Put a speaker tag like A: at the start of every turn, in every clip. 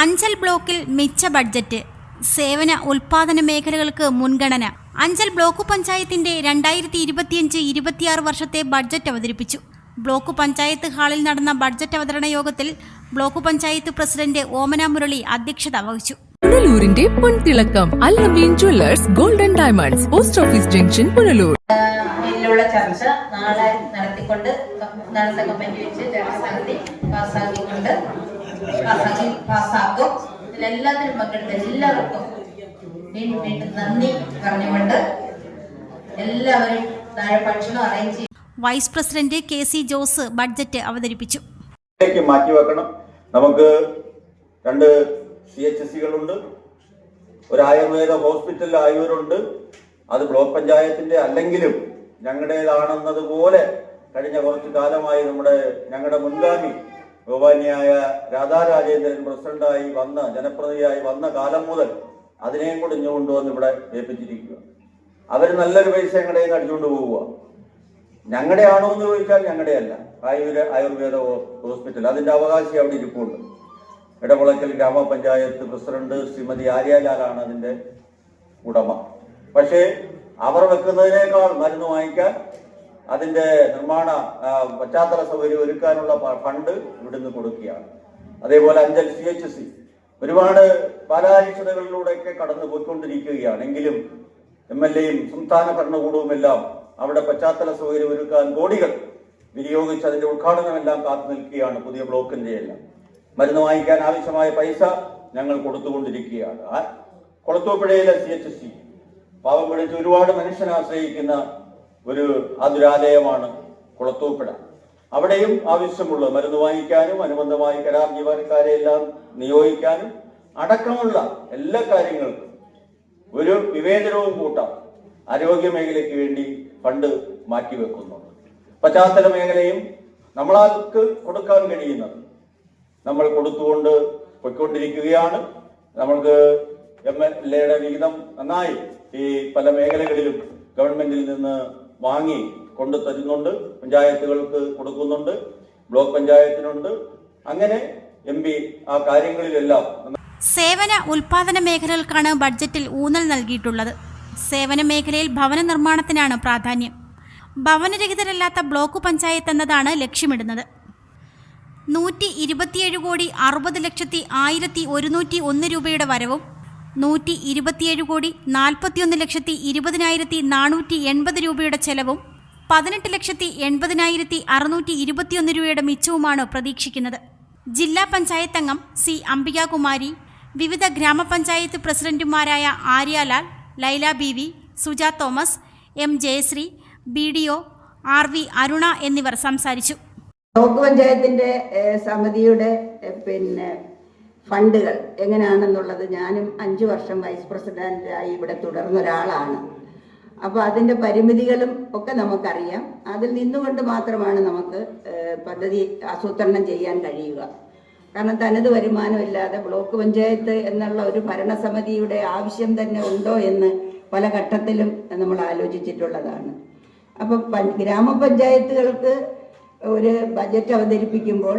A: അഞ്ചൽ ബ്ലോക്കിൽ മിച്ച ബഡ്ജറ്റ് സേവന ഉൽപാദന മേഖലകൾക്ക് മുൻഗണന. അഞ്ചൽ ബ്ലോക്ക് പഞ്ചായത്തിന്റെ രണ്ടായിരത്തി ഇരുപത്തിയഞ്ച് ഇരുപത്തിയാറ് വർഷത്തെ ബഡ്ജറ്റ് അവതരിപ്പിച്ചു. ബ്ലോക്ക് പഞ്ചായത്ത് ഹാളിൽ നടന്ന ബഡ്ജറ്റ് അവതരണ യോഗത്തിൽ ബ്ലോക്ക് പഞ്ചായത്ത് പ്രസിഡന്റ് ഓമന മുരളി അധ്യക്ഷത വഹിച്ചു.
B: പുനലൂരിന്റെ പൊൻതിളക്കം Allameen jewellers golden diamonds post office junction Punalur.
C: ഇതിലുള്ള ചർച്ച നാളെ നടത്തിക്കൊണ്ട് നടത്ത കമ്മിറ്റി വെച്ച് ചർച്ച നടത്തി പാസ്സാക്കിക്കൊണ്ട് പാസ്സാക്കി പാസ്സാക്കും. ഇതിലെല്ലാത്തിനും പങ്കെടുത്ത എല്ലാവർക്കും വീണ്ടും വീണ്ടും നന്ദി പറഞ്ഞുകൊണ്ട് എല്ലാവരും താഴെ ഭക്ഷണം അറേഞ്ച് ചെയ്യും
A: vice president K C Jose budget അവതരിപ്പിച്ചു.
D: മാറ്റി വെക്കണം. നമുക്ക് രണ്ട് സി എച്ച് സികളുണ്ട് ഒരു ആയുർവേദ ഹോസ്പിറ്റൽ ആയൂരുണ്ട് അത് ബ്ലോക്ക് പഞ്ചായത്തിന്റെ അല്ലെങ്കിലും ഞങ്ങളുടേതാണെന്നതുപോലെ കഴിഞ്ഞ കുറച്ചു കാലമായി നമ്മുടെ ഞങ്ങളുടെ മുൻഗാമി ബഹുമാന്യായ രാധാരാജേന്ദ്രൻ പ്രസിഡന്റായി വന്ന ജനപ്രതിനിധിയായി വന്ന കാലം മുതൽ അതിനെയും കൂടി കൊണ്ടുവന്ന് ഇവിടെ ഏൽപ്പിച്ചിരിക്കുക. അവർ നല്ലൊരു പൈസ ഞങ്ങളുടെ അടിച്ചുകൊണ്ട് പോവുക. ഞങ്ങളുടെ ആണോ എന്ന് ചോദിച്ചാൽ ഞങ്ങളുടെ അല്ല ആയുർവേദ ഹോസ്പിറ്റൽ. അതിന്റെ അവകാശി അവിടെ ഇരിപ്പുണ്ട്. ഇടവിളക്കൽ ഗ്രാമപഞ്ചായത്ത് പ്രസിഡന്റ് ശ്രീമതി ആര്യാലാലാണ് അതിന്റെ ഉടമ. പക്ഷേ അവർ വെക്കുന്നതിനേക്കാൾ മരുന്ന് വാങ്ങിക്കാൻ അതിന്റെ നിർമ്മാണ പശ്ചാത്തല സൗകര്യം ഒരുക്കാനുള്ള ഫണ്ട് ഇവിടുന്ന് കൊടുക്കുകയാണ്. അതേപോലെ അഞ്ചൽ സി എച്ച് സി ഒരുപാട് പാലാരിഷ്ടതകളിലൂടെയൊക്കെ കടന്നു പോയിക്കൊണ്ടിരിക്കുകയാണ്. എങ്കിലും എം എൽ എയും സംസ്ഥാന ഭരണകൂടവും എല്ലാം അവിടെ പശ്ചാത്തല സൗകര്യം ഒരുക്കാൻ കോടികൾ വിനിയോഗിച്ച് അതിന്റെ ഉദ്ഘാടനമെല്ലാം കാത്തു നിൽക്കുകയാണ് പുതിയ ബ്ലോക്കിന്റെ എല്ലാം. മരുന്ന് വാങ്ങിക്കാൻ ആവശ്യമായ പൈസ ഞങ്ങൾ കൊടുത്തുകൊണ്ടിരിക്കുകയാണ്. കൊളത്തൂപ്പുഴയിലെ സി എച്ച് സി പാവം പിടിച്ച് ഒരുപാട് മനുഷ്യനെ ആശ്രയിക്കുന്ന ഒരു ആതുരാലയമാണ് കുളത്തൂപ്പുഴ. അവിടെയും ആവശ്യമുള്ള മരുന്ന് വാങ്ങിക്കാനും അനുബന്ധമായി കരാർ ജീവനക്കാരെ എല്ലാം നിയോഗിക്കാനും അടക്കമുള്ള എല്ലാ കാര്യങ്ങൾക്കും ഒരു വിവേചനവും കൂട്ടാം ആരോഗ്യ മേഖലയ്ക്ക് വേണ്ടി ഫണ്ട് മാറ്റിവെക്കുന്നുണ്ട്. പശ്ചാത്തല മേഖലയും നമ്മളാൾക്ക് കൊടുക്കാൻ കഴിയുന്നത്. നമ്മൾ കൊടുത്തുകൊണ്ട് പൊയ്ക്കൊണ്ടിരിക്കുകയാണ്. നമ്മൾക്ക് എം എൽ എയുടെ വിഹിതം നന്നായി ഈ പല മേഖലകളിലും ഗവൺമെന്റിൽ നിന്ന് വാങ്ങി കൊണ്ടു തരുന്നുണ്ട് പഞ്ചായത്തുകൾക്ക് കൊടുക്കുന്നുണ്ട് ബ്ലോക്ക് പഞ്ചായത്തിനുണ്ട്. അങ്ങനെ എം പി ആ കാര്യങ്ങളിലെല്ലാം
A: സേവന ഉൽപാദന മേഖലകൾക്കാണ് ബഡ്ജറ്റിൽ ഊന്നൽ നൽകിയിട്ടുള്ളത്. സേവന മേഖലയിൽ ഭവന നിർമ്മാണത്തിനാണ് പ്രാധാന്യം. ഭവനരഹിതരല്ലാത്ത ബ്ലോക്ക് പഞ്ചായത്ത് എന്നതാണ് ലക്ഷ്യമിടുന്നത്. നൂറ്റി ഇരുപത്തിയേഴ് കോടി അറുപത് ലക്ഷത്തി ആയിരത്തി ഒരുന്നൂറ്റി ഒന്ന് രൂപയുടെ വരവും നൂറ്റി ഇരുപത്തിയേഴ് കോടി നാൽപ്പത്തിയൊന്ന് ലക്ഷത്തി ഇരുപതിനായിരത്തി നാനൂറ്റി എൺപത് രൂപയുടെ ചെലവും പതിനെട്ട് ലക്ഷത്തി എൺപതിനായിരത്തി അറുന്നൂറ്റി ഇരുപത്തിയൊന്ന് രൂപയുടെ മിച്ചവുമാണ് പ്രതീക്ഷിക്കുന്നത്. ജില്ലാ പഞ്ചായത്ത് അംഗം സി അംബികാകുമാരി വിവിധ ഗ്രാമപഞ്ചായത്ത് പ്രസിഡന്റുമാരായ Aryalal Laila B V Suja Thomas M Jayasree B D O R V Aruna എന്നിവർ സംസാരിച്ചു.
E: ബ്ലോക്ക് പഞ്ചായത്തിന്റെ സമിതിയുടെ പിന്നെ ഫണ്ടുകൾ എങ്ങനെയാണെന്നുള്ളത് ഞാനും അഞ്ചു വർഷം വൈസ് പ്രസിഡന്റായി ഇവിടെ തുടർന്ന ഒരാളാണ് അപ്പോൾ അതിന്റെ പരിമിതികളും ഒക്കെ നമുക്കറിയാം. അതിൽ നിന്നുകൊണ്ട് മാത്രമാണ് നമുക്ക് പദ്ധതി ആസൂത്രണം ചെയ്യാൻ കഴിയുക. കാരണം തനത് വരുമാനമില്ലാതെ ബ്ലോക്ക് പഞ്ചായത്ത് എന്നുള്ള ഒരു ഭരണസമിതിയുടെ ആവശ്യം തന്നെ ഉണ്ടോ എന്ന് പല ഘട്ടത്തിലും നമ്മൾ ആലോചിച്ചിട്ടുള്ളതാണ്. അപ്പൊ ഗ്രാമപഞ്ചായത്തുകൾക്ക് ഒരു ബജറ്റ് അവതരിപ്പിക്കുമ്പോൾ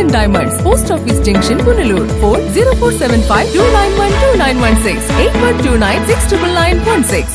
B: golden diamonds post office junction Punalur phone zero four seven five two nine one two nine one six eight one two nine six triple nine one six